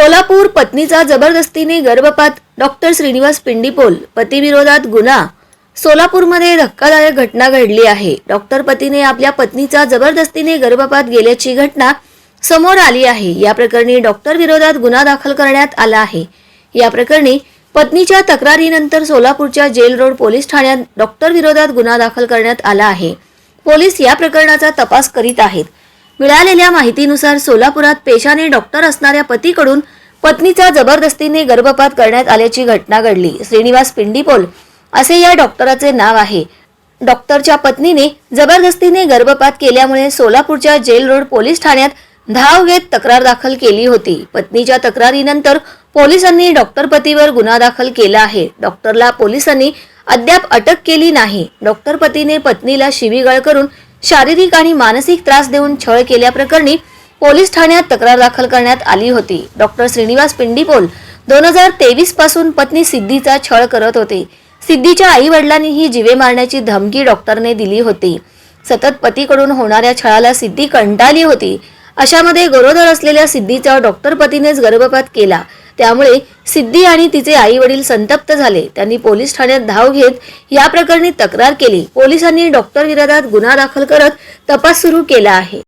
सोलापूर पत्नीचा जबरदस्तीने गर्भपात. डॉक्टर श्रीनिवास पिंडीपोल पतीविरोधात गुन्हा. सोलापूरमध्ये धक्कादायक घटना घडली आहे. डॉक्टर पतीने आपल्या पत्नीचा जबरदस्तीने गर्भपात गेल्याची घटना समोर आली आहे. या प्रकरणी डॉक्टर विरोधात गुन्हा दाखल करण्यात आला आहे. या प्रकरणी पत्नीच्या तक्रारीनंतर सोलापूरच्या जेल रोड पोलीस ठाण्यात डॉक्टर विरोधात गुन्हा दाखल करण्यात आला आहे. पोलीस या प्रकरणाचा तपास करीत आहेत. मिळालेल्या माहितीनुसार सोलापुरात पेशाने डॉक्टर असणाऱ्या पतीकडून पत्नीचा जबरदस्तीने गर्भपात करण्यात आल्याची घटना घडली. श्रीनिवास पिंडीपोल असे या डॉक्टराचे नाव आहे. डॉक्टरच्या पत्नीने जबरदस्तीने गर्भपात केल्यामुळे सोलापूरच्या जेल रोड पोलीस ठाण्यात धाव घेत तक्रार दाखल केली होती. पत्नीच्या तक्रारीनंतर पोलिसांनी डॉक्टर पतीवर गुन्हा दाखल केला आहे. डॉक्टरला पोलिसांनी अद्याप अटक केली नाही. डॉक्टर पतीने पत्नीला शिवीगाळ करून शारीरिक आणि मानसिक त्रास देऊन छळ केल्याप्रकरणी पोलीस ठाण्यात तक्रार दाखल करण्यात आली होती. डॉक्टर श्रीनिवास पिंडीपोल दोन हजार तेवीसपासून पत्नी सिद्धीचा छळ करत होते. सिद्धीच्या आई वडिलांनीही जिवे मारण्याची धमकी डॉक्टरने दिली होती. सतत पतीकडून होणाऱ्या छळाला सिद्धी कंटाळली होती. अशामध्ये गरोदर असलेल्या सिद्धीचा डॉक्टर पतीनेच गर्भपात केला. त्यामुळे सिद्धी आणि तिचे आई वडील संतप्त झाले. त्यांनी पोलीस ठाण्यात धाव घेत या प्रकरणी तक्रार केली. पोलिसांनी डॉक्टर विरोधात गुन्हा दाखल करत तपास सुरू केला आहे.